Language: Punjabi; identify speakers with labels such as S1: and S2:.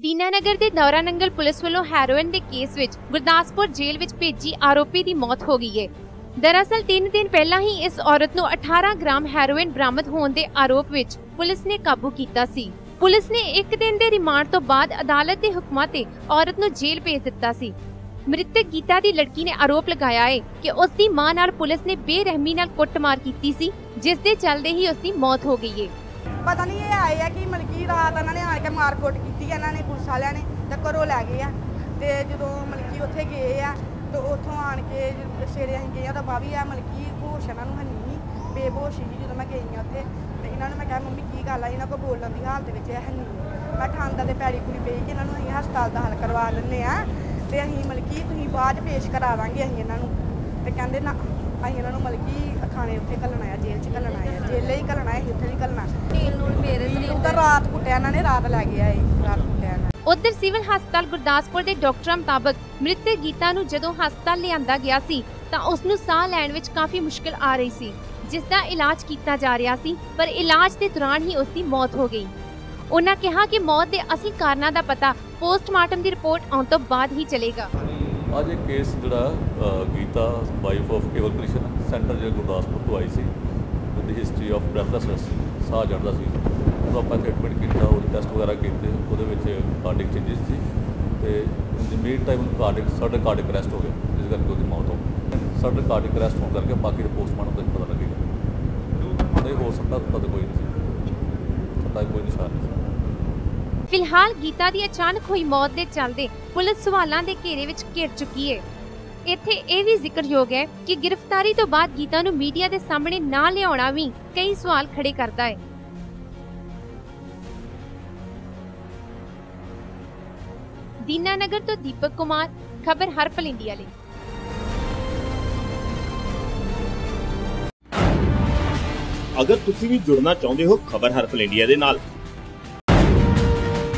S1: ਦੀਨਾਨਗਰ ਦੇ ਦੌਰਾ ਨੰਗਲ ਪੁਲਿਸ ਵੱਲੋਂ ਹੈਰੋਇਨ ਦੇ ਕੇਸ ਵਿੱਚ ਗੁਰਦਾਸਪੁਰ ਜੇਲ੍ਹ ਵਿੱਚ ਭੇਜੀ ਆਰੋਪੀ ਦੀ ਮੌਤ ਹੋ ਗਈ ਹੈ ਦਰਅਸਲ 3 ਦਿਨ ਪਹਿਲਾਂ ਹੀ ਇਸ ਔਰਤ ਨੂੰ 18 ਗ੍ਰਾਮ ਹੈਰੋਇਨ ਬਰਾਮਦ ਹੋਣ ਦੇ ਆਰੋਪ ਵਿੱਚ ਪੁਲਿਸ ਨੇ ਕਾਬੂ ਕੀਤਾ ਸੀ। ਪੁਲਿਸ ਨੇ ਇੱਕ ਦਿਨ ਦੇ ਰਿਮਾਂਡ ਤੋਂ ਬਾਅਦ ਅਦਾਲਤ ਦੇ ਹੁਕਮਾਂ ਤੇ ਔਰਤ ਨੂੰ ਜੇਲ੍ਹ ਭੇਜ ਦਿੱਤਾ ਸੀ। ਮ੍ਰਿਤਕ ਗੀਤਾ ਦੀ ਲੜਕੀ ਨੇ ਆਰੋਪ ਲਗਾਇਆ ਹੈ ਕਿ ਉਸ ਦੀ ਮਾਂ ਨਾਲ ਪੁਲਿਸ ਨੇ ਬੇਰਹਿਮੀ ਨਾਲ ਕੁੱਟਮਾਰ ਕੀਤੀ ਸੀ, ਜਿਸ ਦੇ ਚੱਲਦੇ ਹੀ ਉਸ ਦੀ ਮੌਤ ਹੋ ਗਈ ਹੈ
S2: ਪਤਾ ਨਹੀਂ ਇਹ ਆਏ ਆ ਕਿ ਮਲਕੀ ਰਾਤ ਇਹਨਾਂ ਨੇ ਆਣ ਕੇ ਮਾਰਕੁੱਟ ਕੀਤੀ ਇਹਨਾਂ ਨੇ ਪੁਲਿਸ ਵਾਲਿਆਂ ਨੇ ਤੇ ਘਰੋਂ ਲੈ ਗਏ ਆ। ਤੇ ਜਦੋਂ ਮਲਕੀ ਉੱਥੇ ਗਏ ਆ, ਤੇ ਉੱਥੋਂ ਆਣ ਕੇ ਸਵੇਰੇ ਅਸੀਂ ਗਏ ਆ, ਤਾਂ ਬਾਵੀ ਆ ਮਲਕੀ ਹੋਸ਼ ਇਹਨਾਂ ਨੂੰ ਹੰਨੀ ਸੀ, ਬੇਹੋਸ਼ ਸੀ ਜਦੋਂ ਮੈਂ ਗਈ ਆ ਉੱਥੇ। ਤੇ ਇਹਨਾਂ ਨੂੰ ਮੈਂ ਕਿਹਾ, ਮੰਮੀ, ਕੀ ਗੱਲ ਆ? ਇਹਨਾਂ ਕੋਲ ਬੋਲਣ ਦੀ ਹਾਲਤ ਵਿੱਚ ਇਹ ਹੰਨੀ ਮੈਂ ਠਾਂਦਾ ਤੇ ਪੈਰੀ ਪੂਰੀ ਪਈ ਕਿ ਇਹਨਾਂ ਨੂੰ ਅਸੀਂ ਹਸਪਤਾਲ ਦਾਖਲ ਕਰਵਾ ਲੈਂਦੇ ਆ। ਤੇ ਅਸੀਂ ਮਲਕੀ ਤੁਸੀਂ ਬਾਅਦ 'ਚ ਪੇਸ਼ ਕਰਾ ਦਾਂਗੇ ਅਸੀਂ ਇਹਨਾਂ ਨੂੰ। ਤੇ ਕਹਿੰਦੇ, ਨਾ ਅਸੀਂ ਇਹਨਾਂ ਨੂੰ ਮਲਕੀ ਥਾਣੇ ਉੱਥੇ ਘੱਲਣਾ ਆ ਜੇਲ੍ਹ 'ਚ ਘੱਲਣਾ ਆ। ਜੇਲ੍ਹ ਹੀ ਘੱਲਣਾ ਹੈ ਉੱਥੇ ਨਹੀਂ ਘੱਲਣਾ।
S3: ਨੀਲ ਨੂੰ ਮੇਰੇ ਸਰੀਰ
S2: ਤਾਂ ਰਾਤ ਕੁੱਟਿਆ ਇਹਨਾਂ ਨੇ ਰਾਤ ਲੈ ਗਿਆ ਇਹ ਰਾਤ ਕੁੱਟਿਆ ਇਹਨਾਂ ਨੇ।
S1: ਉਧਰ ਸਿਵਲ ਹਸਪਤਾਲ ਗੁਰਦਾਸਪੁਰ ਦੇ ਡਾਕਟਰਾਂ ਮੁਤਾਬਕ ਮ੍ਰਿਤਕ ਗੀਤਾ ਨੂੰ ਜਦੋਂ ਹਸਪਤਾਲ ਲਿਆਂਦਾ ਗਿਆ ਸੀ ਤਾਂ ਉਸ ਨੂੰ ਸਾਹ ਲੈਣ ਵਿੱਚ ਕਾਫੀ ਮੁਸ਼ਕਲ ਆ ਰਹੀ ਸੀ ਜਿਸ ਦਾ ਇਲਾਜ ਕੀਤਾ ਜਾ ਰਿਹਾ ਸੀ ਪਰ ਇਲਾਜ ਦੇ ਦੌਰਾਨ ਹੀ ਉਸ ਦੀ ਮੌਤ ਹੋ ਗਈ। ਉਹਨਾਂ ਕਿਹਾ ਕਿ ਮੌਤ ਦੇ ਅਸਲ ਕਾਰਨਾਂ ਦਾ ਪਤਾ ਪੋਸਟਮਾਰਟਮ ਦੀ ਰਿਪੋਰਟ ਆਉਣ ਤੋਂ ਬਾਅਦ ਹੀ ਚੱਲੇਗਾ।
S4: ਅੱਜ ਇਹ ਕੇਸ ਜਿਹੜਾ ਗੀਤਾ ਵਾਈਫ ਆਫ ਕੇਵਲ ਕ੍ਰਿਸ਼ਨ ਸੈਂਟਰ ਜਿਹੜਾ ਗੁਰਦਾਸਪੁਰ ਤੋਂ ਆਈ ਸੀ ਵਿਦ ਹਿਸਟਰੀ ਆਫ ਬ੍ਰੈਥਲੈਸਨੈਸ ਸਾਹ ਚੜ੍ਹਦਾ ਸੀ। ਉਹਦਾ ਆਪਾਂ ਟ੍ਰੀਟਮੈਂਟ ਕੀਤਾ, ਉਹਦੇ ਟੈਸਟ ਵਗੈਰਾ ਕੀਤੇ, ਉਹਦੇ ਵਿੱਚ ਕਾਰਡਿਕ ਚੇਂਜਸ ਸੀ ਤੇ in the mean time cardiac sudden cardiac arrest ਹੋ ਗਿਆ, ਜਿਸ ਕਰਕੇ ਉਹਦੀ ਮੌਤ ਹੋ ਗਈ। ਸਡਨ ਕਾਰਡਿਕ ਅਰੈਸਟ ਹੋਣ ਕਰਕੇ ਬਾਕੀ ਦੇ ਪੋਸਟਮਾਰਟਮ ਪਤਾ ਲੱਗੇਗਾ? ਨਹੀਂ ਹੋ ਸਕਦਾ ਪਤਾ ਕੋਈ ਨਹੀਂ ਸੀ। ਸੱਤਾ ਕੋਈ ਨਿਸ਼ਾਨ ਨਹੀਂ ਸੀ।
S1: ਫਿਲਹਾਲ ਗੀਤਾ ਦੀ ਅਚਾਨਕ ਹੋਈ ਮੌਤ ਦੇ ਚੱਲਦੇ ਪੁਲਿਸ ਸਵਾਲਾਂ ਦੇ ਘੇਰੇ ਵਿੱਚ ਘਿਰ ਚੁੱਕੀ ਹੈ ਇੱਥੇ ਇਹ ਵੀ ਜ਼ਿਕਰਯੋਗ ਹੈ ਕਿ ਗ੍ਰਿਫਤਾਰੀ ਤੋਂ ਬਾਅਦ ਗੀਤਾ ਨੂੰ ਮੀਡੀਆ ਦੇ ਸਾਹਮਣੇ ਨਾ ਲਿਆਉਣਾ ਵੀ ਕਈ ਸਵਾਲ ਖੜੇ ਕਰਦਾ ਹੈ ਦੀਨਾਨਗਰ ਤੋਂ ਦੀਪਕ ਕੁਮਾਰ, ਖਬਰ ਹਰਪਲ ਇੰਡੀਆ ਲਈ।
S5: ਅਗਰ ਤੁਸੀਂ ਵੀ ਜੁੜਨਾ ਚਾਹੁੰਦੇ ਹੋ ਖਬਰ ਹਰਪਲ ਇੰਡੀਆ ਦੇ ਨਾਲ